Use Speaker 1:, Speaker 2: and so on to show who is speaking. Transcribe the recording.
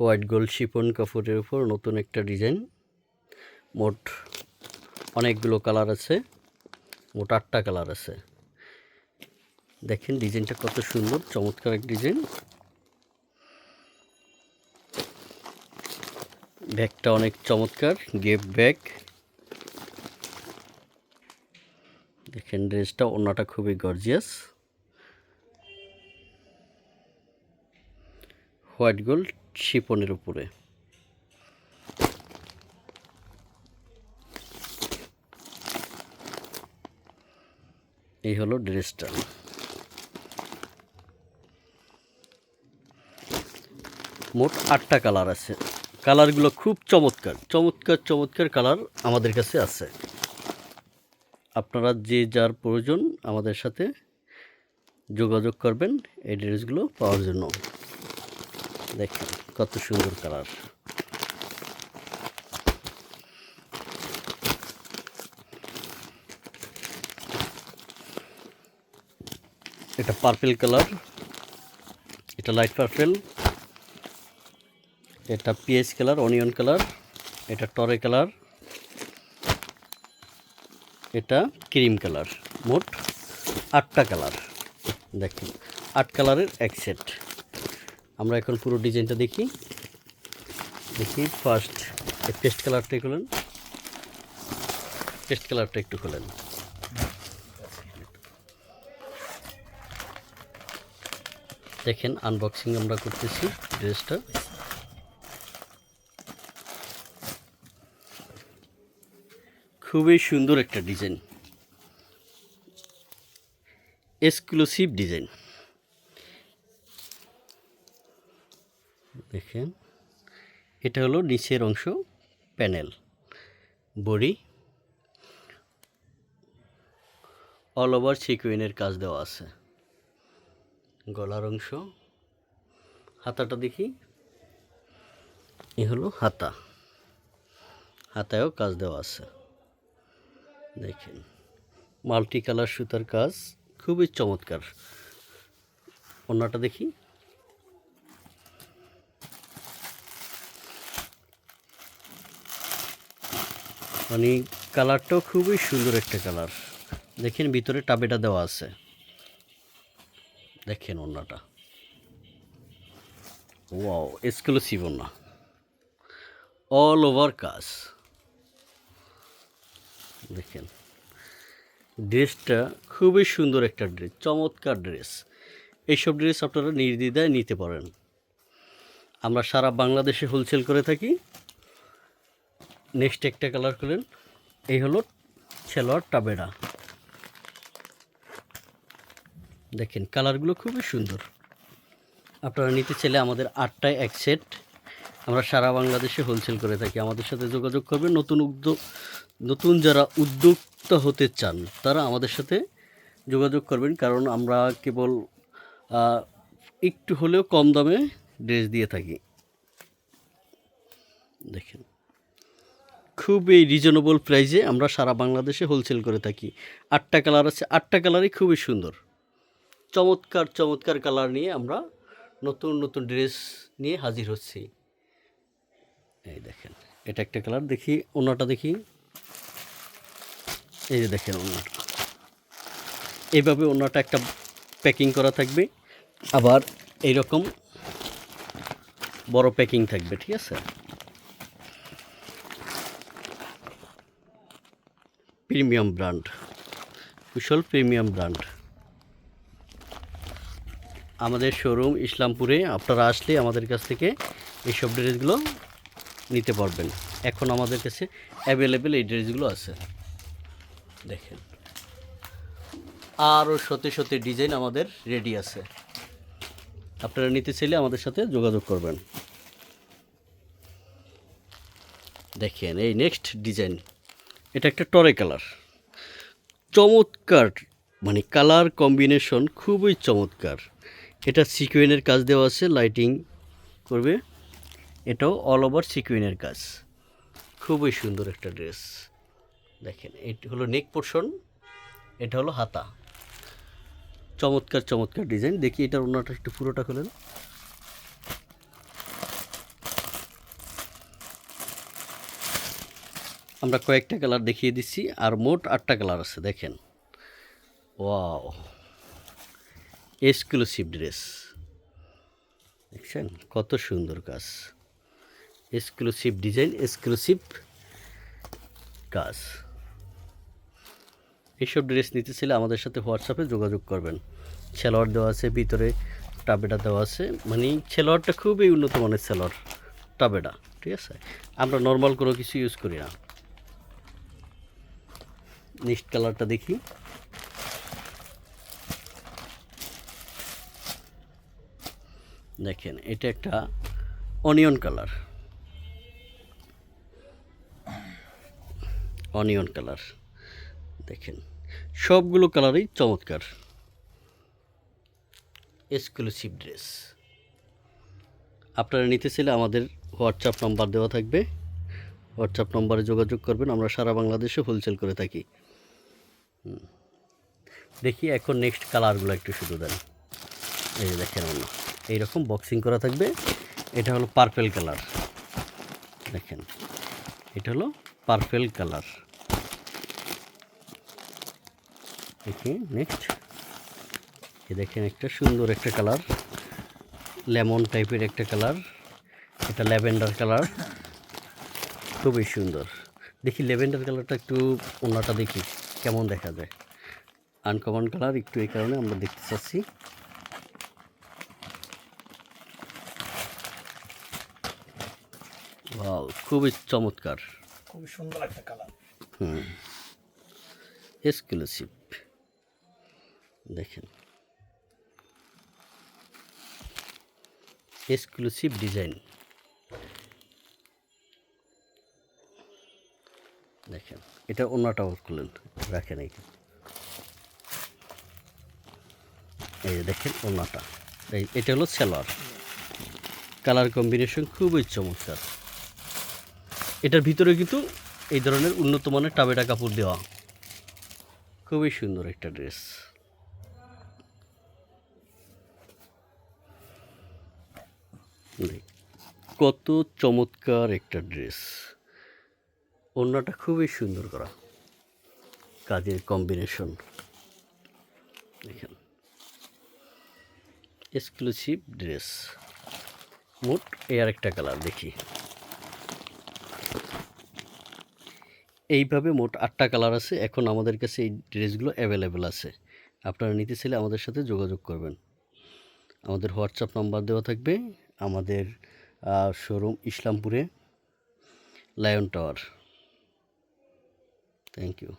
Speaker 1: White gold Shipon কাপড়ের উপর নতুন একটা ডিজাইন। মোট অনেকগুলো কালার আছে, মোট আটটা কালার আছে। দেখেন ডিজাইনটা কত সুন্দর, চমৎকার এক ডিজাইন। ব্যাগটা অনেক চমৎকার, গেপ ব্যাগ। দেখেন ড্রেসটা ওনাটা খুবই গর্জিয়াস। হোয়াইট গোল্ড শিপনের উপরে। এই হলো ড্রেসটা। মোট আটটা কালার আছে। কালারগুলো খুব চমৎকার চমৎকার চমৎকার কালার আমাদের কাছে আছে। আপনারা যে যার প্রয়োজন আমাদের সাথে যোগাযোগ করবেন এই ড্রেসগুলো পাওয়ার জন্য। দেখেন। কত সুন্দর কালার এটা পার্পেল কালার এটা লাইট পার্পেল এটা পিএস কালার অনিয়ন কালার এটা টরে কালার এটা ক্রিম কালার মোট আটটা কালার দেখুন, আট কালারের এক সেট আমরা এখন পুরো ডিজাইনটা দেখি। দেখি ফার্স্ট এই পেস্ট কালারটা খুলেন। পেস্ট কালারটা একটু খোলেন। দেখেন আনবক্সিং আমরা করতেছি ড্রেসটা খুবই সুন্দর একটা ডিজাইন। Exclusive design. দেখেন। এটা হলো নিচের অংশ প্যানেল। বডি। অল ওভার সিকুইনের কাজ দেওয়া আছে। গলার অংশ। হাতাটা দেখি। এ হলো হাতা। হাতায়ও কাজ দেওয়া আছে। দেখেন। মাল্টি কালার সুতার কাজ। খুবই চমৎকার। অন্যটা দেখি। মানে কালারটাও খুবই সুন্দর একটা কালার। দেখেন ভিতরে টাবেটা দেওয়া আছে। দেখেন অন্যটা ওয়াও এক্সক্লুসিভ অন্য অল ওভার কাজ। দেখেন। ড্রেসটা খুবই সুন্দর একটা ড্রেস, চমৎকার ড্রেস। এইসব ড্রেস আপনারা নির্দ্বিধায় নিতে পারেন। আমরা সারা বাংলাদেশে হোলসেল করে থাকি। নেক্সট একটা কালার করলেন এই হলো ছেলোয়ার টাবেরা। দেখেন, কালারগুলো খুবই সুন্দর। আপনারা নিতে চাইলে আমাদের আটটায় এক সেট। আমরা সারা বাংলাদেশে হোলসেল করে থাকি। আমাদের সাথে যোগাযোগ করবেন। নতুন উদ্যোগ নতুন যারা উদ্যোক্তা হতে চান, তারা আমাদের সাথে যোগাযোগ করবেন। কারণ আমরা কেবল একটু হলেও কম দামে ড্রেস দিয়ে থাকি। দেখেন। খুবই রিজনেবল প্রাইসে আমরা সারা বাংলাদেশে হোলসেল করে থাকি। আটটা কালার আছে, আটটা কালারই খুবই সুন্দর। চমৎকার চমৎকার কালার নিয়ে আমরা নতুন নতুন ড্রেস নিয়ে হাজির হচ্ছি। এই দেখেন, এটা একটা কালার দেখি অন্যটা দেখি। এই যে দেখেন অন্যটা এইভাবে অন্যটা একটা প্যাকিং করা থাকবে। আবার এইরকম বড় প্যাকিং থাকবে, ঠিক আছে? Premium brand Kushal premium brand. আমাদের শোরুম ইসলামপুরে আপনারা আসলে আমাদের কাছ থেকে এইসব ড্রেসগুলো নিতে পারবেন। এখন আমাদের কাছে অ্যাভেলেবেল এই ড্রেসগুলো আছে। দেখেন। আরও সতে সতে ডিজাইন আমাদের রেডি আছে। আপনারা নিতে চাইলে আমাদের সাথে যোগাযোগ করবেন। দেখেন, এই নেক্সট ডিজাইন এটা একটা টরে কালার। চমৎকার মানে কালার কম্বিনেশন খুবই চমৎকার। এটা সিকুয়েনের কাজ দেওয়া আছে, লাইটিং করবে। এটাও অল ওভার সিকুয়েনের কাজ। খুবই সুন্দর একটা ড্রেস। দেখেন, এটি হলো নেক পোর্শন এটা হলো হাতা। চমৎকার চমৎকার ডিজাইন। দেখি এটার অন্যটা একটু পুরোটা খোলেন আমরা কয়েকটা কালার দেখিয়ে দিচ্ছি, আর মোট আটটা কালার আছে, দেখেন। ওয়াও। এক্সক্লুসিভ ড্রেস দেখছেন? কত সুন্দর কাজ। এক্সক্লুসিভ ডিজাইন এক্সক্লুসিভ কাজ। এইসব ড্রেস নিতে চাইলে আমাদের সাথে হোয়াটসঅ্যাপে যোগাযোগ করবেন। ছেলোয়ার দেওয়া আছে, ভিতরে টাবেটা দেওয়া আছে। মানে ছেলোয়ারটা খুবই উন্নত মানের ছেলোয়ার টাবেটা, ঠিক আছে? আমরা নর্মাল কোনো কিছু ইউজ করি না। নেক্সট কালারটা দেখি। দেখেন, এটা একটা অনিয়ন কালার। Onion colour. দেখেন, সবগুলো কালারই চমৎকার। এক্সক্লুসিভ ড্রেস আপনারা নিতে চাইলে আমাদের হোয়াটসঅ্যাপ নাম্বার দেওয়া থাকবে। হোয়াটসঅ্যাপ নম্বরে যোগাযোগ করবেন, আমরা সারা বাংলাদেশে হোলসেল করে থাকি। দেখি এখন নেক্সট কালারগুলো একটু শুধু দেন। এই দেখেন অন্য। এইরকম বক্সিং করা থাকবে। এটা হলো পার্পেল কালার দেখেন। এটা হলো পার্পেল কালার দেখি নেক্সট এ দেখেন একটা সুন্দর একটা কালার লেমন টাইপের একটা কালার এটা ল্যাভেন্ডার কালার খুবই সুন্দর। দেখি লেভেন্ডার কালারটা একটু অন্যটা দেখি কেমন দেখা যায়। আনকমন কালার একটু এই কারণে আমরা দেখতে চাচ্ছি। খুবই চমৎকার।
Speaker 2: খুবই সুন্দর একটা কালার
Speaker 1: হুম। এক্সক্লুসিভ দেখেন। এক্সক্লুসিভ ডিজাইন এটা অন্যটাও খুলেন রাখেন এই যে। দেখেন অন্যটা। এই, এটা হলো সেলার। কালার কম্বিনেশন খুবই চমৎকার। এটার ভিতরে কিন্তু এই ধরনের উন্নত মানের টাবেটা কাপড় দেওয়া। খুবই সুন্দর একটা ড্রেস। কত চমৎকার একটা ড্রেস। অন্যটা খুবই সুন্দর করা। কাজের কম্বিনেশন দেখেন। এক্সক্লুসিভ ড্রেস মোট এই আরেকটা কালার দেখি। এইভাবে মোট আটটা কালার আছে। এখন আমাদের কাছে এই ড্রেসগুলো অ্যাভেলেবেল আছে। আপনারা নিতে চাইলে আমাদের সাথে যোগাযোগ করবেন। আমাদের হোয়াটসঅ্যাপ নাম্বার দেওয়া থাকবে। আমাদের শোরুম ইসলামপুরে লায়ন টাওয়ার Thank you.